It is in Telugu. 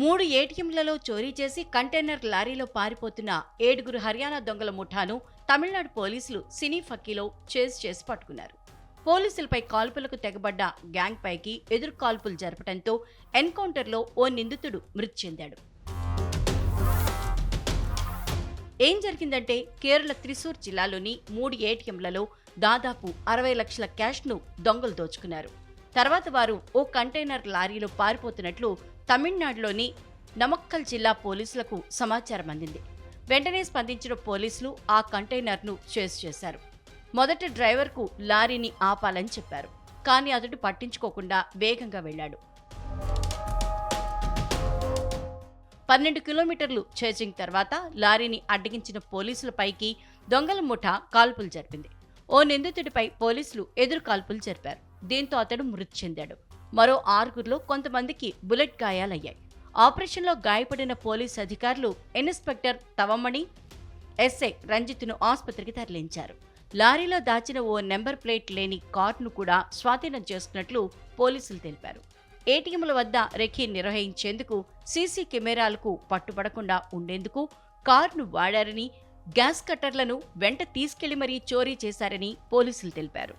మూడు ఏటీఎంలలో చోరీ చేసి కంటైనర్ లారీలో పారిపోతున్న ఏడుగురు హర్యానా దొంగల ముఠాను తమిళనాడు పోలీసులు సినీ ఫక్కీలో చేజ్ చేసి పట్టుకున్నారు. పోలీసులపై కాల్పులకు తెగబడ్డ గ్యాంగ్ పైకి ఎదురు కాల్పులు జరపడంతో ఎన్కౌంటర్లో ఓ నిందితుడు మృతి చెందాడు. ఏం జరిగిందంటే కేరళ త్రిశూర్ జిల్లాలోని మూడు ఏటీఎంలలో దాదాపు అరవై లక్షల క్యాష్ను దొంగలు దోచుకున్నారు. తర్వాత వారు ఓ కంటైనర్ లారీలో పారిపోతున్నట్లు తమిళనాడులోని నమక్కల్ జిల్లా పోలీసులకు సమాచారం అందింది. వెంటనే స్పందించిన పోలీసులు ఆ కంటైనర్ను చేజ్ చేశారు. మొదట డ్రైవర్కు లారీని ఆపాలని చెప్పారు. కానీ అతడు పట్టించుకోకుండా వేగంగా వెళ్ళాడు. పన్నెండు కిలోమీటర్లు చేజింగ్ తర్వాత లారీని అడ్డగించిన పోలీసులపైకి దొంగల ముఠ కాల్పులు జరిపింది. ఓ నిందితుడిపై పోలీసులు ఎదురు కాల్పులు జరిపారు. దీంతో అతడు మృతి చెందాడు. మరో ఆరుగురిలో కొంతమందికి బుల్లెట్ గాయాలయ్యాయి. ఆపరేషన్లో గాయపడిన పోలీస్ అధికారులు ఇన్స్పెక్టర్ తవమణి ఎస్ఐ రంజిత్ను ఆసుపత్రికి తరలించారు. లారీలో దాచిన ఓ నెంబర్ ప్లేట్ లేని కార్ను కూడా స్వాధీనం చేసుకున్నట్లు పోలీసులు తెలిపారు. ఏటీఎంల వద్ద రెఖీ నిర్వహించేందుకు సీసీ కెమెరాలకు పట్టుబడకుండా ఉండేందుకు కారును వాడారని గ్యాస్ కట్టర్లను వెంట తీసుకెళ్ళి మరీ చోరీ చేశారని పోలీసులు తెలిపారు.